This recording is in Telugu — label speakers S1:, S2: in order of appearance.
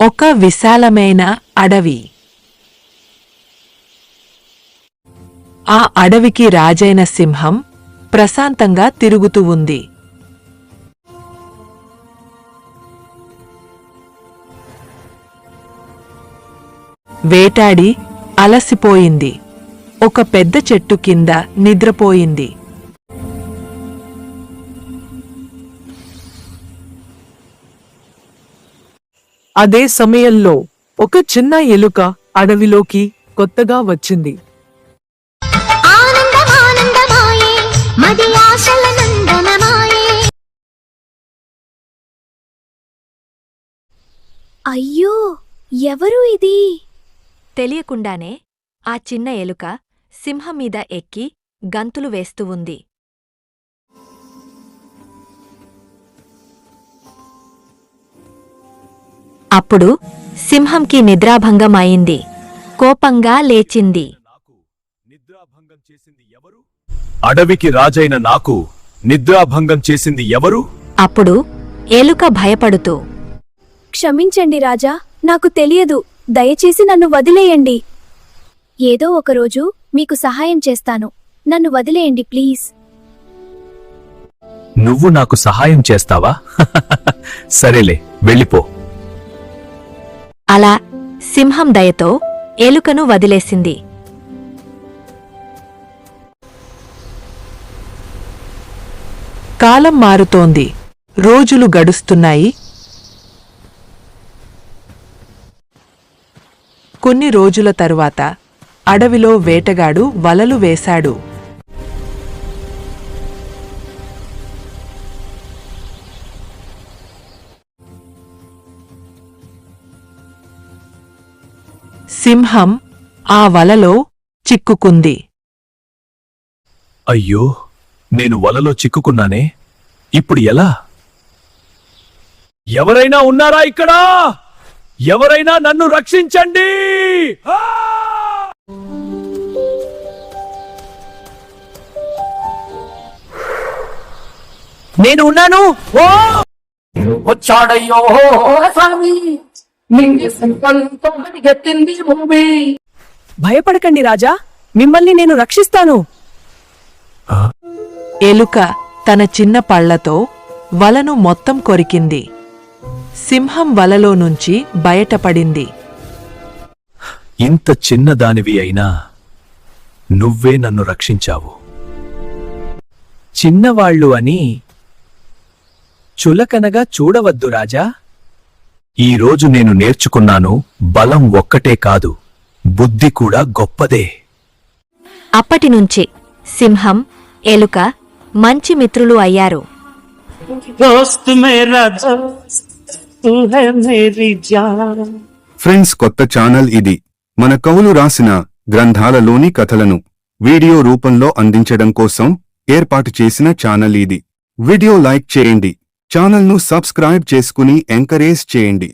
S1: ఒక విశాలమైన అడవి. ఆ అడవికి రాజైన సింహం ప్రశాంతంగా తిరుగుతూ ఉంది. వేటాడి అలసిపోయింది. ఒక పెద్ద చెట్టు కింద నిద్రపోయింది.
S2: అదే సమయంలో ఒక చిన్న ఎలుక అడవిలోకి కొత్తగా వచ్చింది.
S3: అయ్యో ఎవరు ఇది?
S4: తెలియకుండానే ఆ చిన్న ఎలుక సింహం మీద ఎక్కి గంతులు వేస్తూ ఉంది. అప్పుడు సింహంకి నిద్రాభంగం అయింది కోపంగా లేచింది.
S5: అడవికి రాజైన నాకు నిద్రాభంగం చేసింది ఎవరు?
S4: అప్పుడు ఎలుక భయపడుతూ
S3: క్షమించండి రాజా నాకు తెలియదు. దయచేసి నన్ను వదిలేయండి. ఏదో ఒకరోజు మీకు సహాయం చేస్తాను. నన్ను వదిలేయండి ప్లీజ్.
S5: నువ్వు నాకు సహాయం చేస్తావా? సరేలే వెళ్ళిపో.
S4: అలా సింహం దయతో ఎలుకను వదిలేసింది.
S1: కాలం మారుతోంది. రోజులు గడుస్తున్నాయి. కొన్ని రోజుల తరువాత అడవిలో వేటగాడు వలలు వేశాడు. సింహం ఆ వలలో చిక్కుకుంది.
S5: అయ్యో నేను వలలో చిక్కుకున్నానే? ఇప్పుడు ఎలా? ఎవరైనా ఉన్నారా ఇక్కడ? ఎవరైనా నన్ను రక్షించండి!
S2: నేను ఉన్నాను! ఓ!
S6: వచ్చాడయ్యో! స్వామి!
S2: భయపడకండి రాజా మిమ్మల్ని నేను రక్షిస్తాను.
S1: ఎలుక తన చిన్న పళ్ళతో వలను మొత్తం కొరికింది. సింహం వలలో నుంచి బయటపడింది.
S5: ఇంత చిన్నదానివి అయినా నువ్వే నన్ను రక్షించావు. చిన్నవాళ్ళు అని చులకనగా చూడవద్దు రాజా. ఈరోజు నేను నేర్చుకున్నాను బలం ఒక్కటే కాదు బుద్ధి కూడా గొప్పదే.
S4: అప్పటినుంచి సింహం ఎలుక మంచి మిత్రులు అయ్యారు.
S7: ఫ్రెండ్స్ కొత్త ఛానల్ ఇది. మన కవులు రాసిన గ్రంథాలలోని కథలను వీడియో రూపంలో అందించడం కోసం ఏర్పాటు చేసిన ఛానల్ ఇది. వీడియో లైక్ చేయండి. ఛానల్ను సబ్స్క్రైబ్ చేసుకుని ఎంకరేజ్ చేయండి.